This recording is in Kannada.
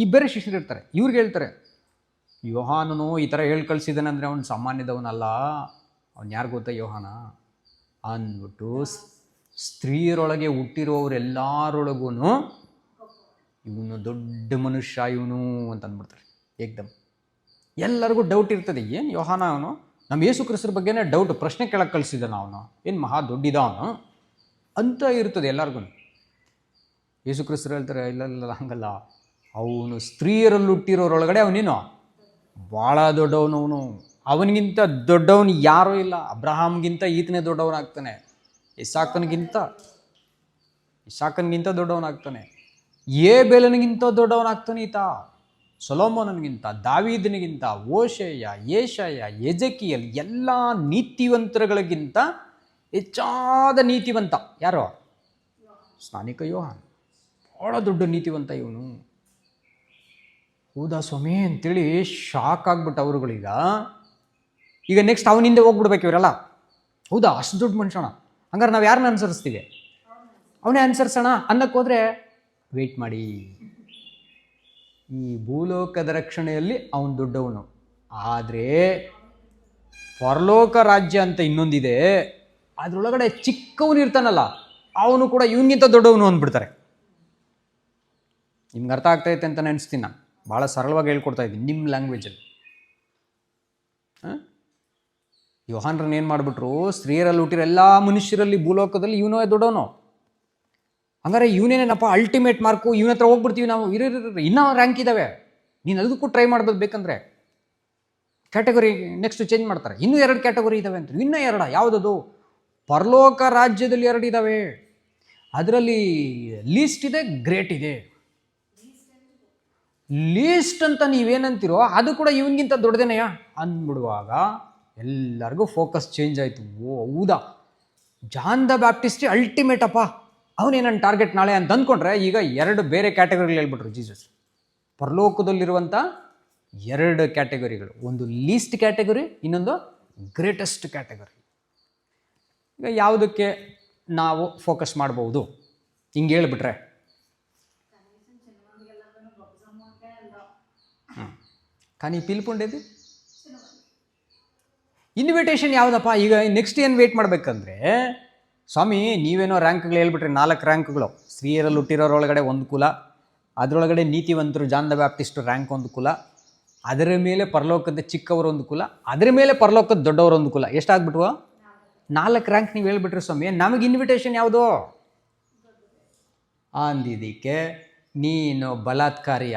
ಈ ಬೇರೆ ಶಿಷ್ಯರು ಇರ್ತಾರೆ, ಇವ್ರಿಗೆ ಹೇಳ್ತಾರೆ, ಯೋಹಾನನು ಈ ಥರ ಹೇಳಿ ಕಳಿಸಿದಾನಂದರೆ ಅವನು ಸಾಮಾನ್ಯದವನಲ್ಲ, ಅವ್ನು ಯಾರು ಗೊತ್ತಾ ಯೋಹಾನ? ಅಂದ್ಬಿಟ್ಟು ಸ್ತ್ರೀಯರೊಳಗೆ ಹುಟ್ಟಿರೋರೆಲ್ಲರೊಳಗೂ ಇವನು ದೊಡ್ಡ ಮನುಷ್ಯ, ಇವನು ಅಂತ ಅಂದ್ಬಿಡ್ತಾರೆ ಏಕ್ದಮ್ ಎಲ್ಲರಿಗೂ ಡೌಟ್ ಇರ್ತದೆ, ಏನು ಯೋಹಾನ ಅವನು? ನಮ್ಮ ಯೇಸು ಕ್ರಿಸ್ತರ ಬಗ್ಗೆನೇ ಡೌಟ್ ಪ್ರಶ್ನೆ ಕೇಳಕ್ಕೆ ಕಳಿಸಿದ್ದಾನ ಅವನು, ಏನು ಮಹಾ ದೊಡ್ಡಿದ ಅವನು? ಅಂತ ಇರ್ತದೆ ಎಲ್ಲರಿಗೂ ಯೇಸು ಕ್ರಿಸ್ತರು ಹೇಳ್ತಾರೆ ಇಲ್ಲ ಇಲ್ಲ, ಹಂಗಲ್ಲ ಅವನು ಸ್ತ್ರೀಯರಲ್ಲಿ ಹುಟ್ಟಿರೋರೊಳಗಡೆ ಅವನೇನು? ಭಾಳ ದೊಡ್ಡವನು ಅವನು. ಅವನಿಗಿಂತ ದೊಡ್ಡವನು ಯಾರೂ ಇಲ್ಲ. ಅಬ್ರಹಾಮ್ಗಿಂತ ಈತನೇ ದೊಡ್ಡವನಾಗ್ತಾನೆ. ಇಸಾಕನಿಗಿಂತ ಇಸಾಕನಿಗಿಂತ ದೊಡ್ಡವನಾಗ್ತಾನೆ. ಏ ಬೇಲನಿಗಿಂತ ದೊಡ್ಡವನಾಗ್ತಾನೆ ಈತ. ಸೊಲೋಮೋನನಿಗಿಂತ, ದಾವೀದನಿಗಿಂತ ಓಶಯ್ಯ ಏಷಯ, ಎಜಕಿಯಲ್ ಎಲ್ಲ ನೀತಿವಂತರುಗಳಿಗಿಂತ ಹೆಚ್ಚಾದ ನೀತಿವಂತ. ಯಾರೋ? ಸ್ನಾನಿಕ ಯೋಹಾನ್. ಭಾಳ ದೊಡ್ಡ ನೀತಿವಂತ ಇವನು. ಹೌದಾ ಸ್ವಾಮಿ ಅಂತೇಳಿ ಶಾಕ್ ಆಗ್ಬಿಟ್ಟು ಅವರುಗಳೀಗ. ಈಗ ನೆಕ್ಸ್ಟ್ ಅವನಿಂದ ಹೋಗ್ಬಿಡ್ಬೇಕು ಇವರೆಲ್ಲ. ಹೌದಾ? ಅಷ್ಟು ದೊಡ್ಡ ಮನುಷ್ಯಣ ಹಂಗಾರೆ ನಾವು ಯಾರನ್ನ ಅನುಸರಿಸ್ತೀವಿ? ಅವನೇ ಅನುಸರಿಸೋಣ ಅನ್ನಕ್ಕೆ ಹೋದರೆ ವೆಯ್ಟ್ ಮಾಡಿ. ಈ ಭೂಲೋಕದ ರಕ್ಷಣೆಯಲ್ಲಿ ಅವನು ದೊಡ್ಡವನು. ಆದರೆ ಪರಲೋಕ ರಾಜ್ಯ ಅಂತ ಇನ್ನೊಂದಿದೆ. ಅದರೊಳಗಡೆ ಚಿಕ್ಕವನು ಇರ್ತಾನಲ್ಲ, ಅವನು ಕೂಡ ಇವನಿಗಿಂತ ದೊಡ್ಡವನು ಅಂದ್ಬಿಡ್ತಾರೆ. ನಿಮ್ಗೆ ಅರ್ಥ ಆಗ್ತೈತೆ ಅಂತ ನೆನೆಸ್ತೀನಿ ನಾನು. ಭಾಳ ಸರಳವಾಗಿ ಹೇಳ್ಕೊಡ್ತಾ ಇದ್ದೀನಿ. ನಿಮ್ಮ ಲ್ಯಾಂಗ್ವೇಜಲ್ಲಿ ಯೋಹಾನ್ರನ್ನ ಏನು ಮಾಡಿಬಿಟ್ರು? ಸ್ತ್ರೀಯರಲ್ಲಿ ಹುಟ್ಟಿರೋ ಎಲ್ಲ ಮನುಷ್ಯರಲ್ಲಿ ಭೂಲೋಕದಲ್ಲಿ ಇವನೋ ದೊಡ್ಡವನು. ಹಂಗಾರೆ ಇವನೇನೇನಪ್ಪ ಅಲ್ಟಿಮೇಟ್ ಮಾರ್ಕು ಇವನ ಹತ್ರ ಹೋಗ್ಬಿಡ್ತೀವಿ ನಾವು. ಇರೋ ಇನ್ನೂ ರ್ಯಾಂಕ್ ಇದ್ದಾವೆ ನೀನು ಅದಕ್ಕೂ ಟ್ರೈ ಮಾಡ್ಬೋದು ಬೇಕಂದ್ರೆ. ಕ್ಯಾಟಗರಿ ನೆಕ್ಸ್ಟ್ ಚೇಂಜ್ ಮಾಡ್ತಾರೆ. ಇನ್ನೂ ಎರಡು ಕ್ಯಾಟಗರಿ ಇದ್ದಾವೆ ಅಂತ. ಇನ್ನೂ ಎರಡ. ಯಾವುದದು? ಪರಲೋಕ ರಾಜ್ಯದಲ್ಲಿ ಎರಡು ಇದ್ದಾವೆ ಅದರಲ್ಲಿ ಲೀಸ್ಟ್ ಇದೆ ಗ್ರೇಟ್ ಇದೆ. ಲೀಸ್ಟ್ ಅಂತ ನೀವೇನಂತೀರೋ ಅದು ಕೂಡ ಇವನಿಗಿಂತ ದೊಡ್ಡದೇನೆಯ ಅಂದ್ಬಿಡುವಾಗ ಎಲ್ಲರಿಗೂ ಫೋಕಸ್ ಚೇಂಜ್ ಆಯಿತು. ಓ, ಹೌದಾ? ಜಾನ್ ದ ಬ್ಯಾಪ್ಟಿಸ್ಟ್ ಅಲ್ಟಿಮೇಟ್ ಅಪ್ಪ. ಅವನೇ ನನ್ನ ಟಾರ್ಗೆಟ್ ನಾಳೆ ಅಂತ ಅಂದ್ಕೊಂಡ್ರೆ ಈಗ ಎರಡು ಬೇರೆ ಕ್ಯಾಟಗರಿಗಳು ಹೇಳ್ಬಿಟ್ರು ಜೀಸಸ್ ಪರಲೋಕದಲ್ಲಿರುವಂಥ ಎರಡು ಕ್ಯಾಟಗರಿಗಳು ಒಂದು ಲೀಸ್ಟ್ ಕ್ಯಾಟಗರಿ ಇನ್ನೊಂದು ಗ್ರೇಟೆಸ್ಟ್ ಕ್ಯಾಟಗರಿ ಈಗ ಯಾವುದಕ್ಕೆ ನಾವು ಫೋಕಸ್ ಮಾಡ್ಬೋದು? ಹಿಂಗೆ ಹೇಳ್ಬಿಟ್ರೆ కానీ పిలుపుండేది ಇನ್ವಿಟೇಷನ್ ಯಾವುದಪ್ಪ ಈಗ ನೆಕ್ಸ್ಟ್ ಏನು ವೇಟ್ ಮಾಡಬೇಕಂದ್ರೆ ಸ್ವಾಮಿ ನೀವೇನೋ ರ್ಯಾಂಕ್ಗಳು ಹೇಳ್ಬಿಟ್ರಿ ನಾಲ್ಕು ರ್ಯಾಂಕ್ಗಳು ಸ್ತ್ರೀಯರಲ್ಲಿ ಹುಟ್ಟಿರೋರೊಳಗಡೆ ಒಂದು ಕುಲ ಅದರೊಳಗಡೆ ನೀತಿವಂತರು ಜಾನ್ ದ ಬ್ಯಾಪ್ಟಿಸ್ಟ್ ರ್ಯಾಂಕ್ ಒಂದು ಕುಲ ಅದರ ಮೇಲೆ ಪರಲೋಕದ ಚಿಕ್ಕವರು ಒಂದು ಕುಲ ಅದರ ಮೇಲೆ ಪರಲೋಕದ ದೊಡ್ಡವರು ಒಂದು ಕುಲ ಎಷ್ಟಾಗ್ಬಿಟ್ವು ನಾಲ್ಕು ರ್ಯಾಂಕ್ ನೀವು ಹೇಳ್ಬಿಟ್ರಿ ಸ್ವಾಮಿ ನಮಗೆ ಇನ್ವಿಟೇಷನ್ ಯಾವುದು ಅಂದಿದ್ದಕ್ಕೆ ನೀನು ಬಲಾತ್ಕಾರಿ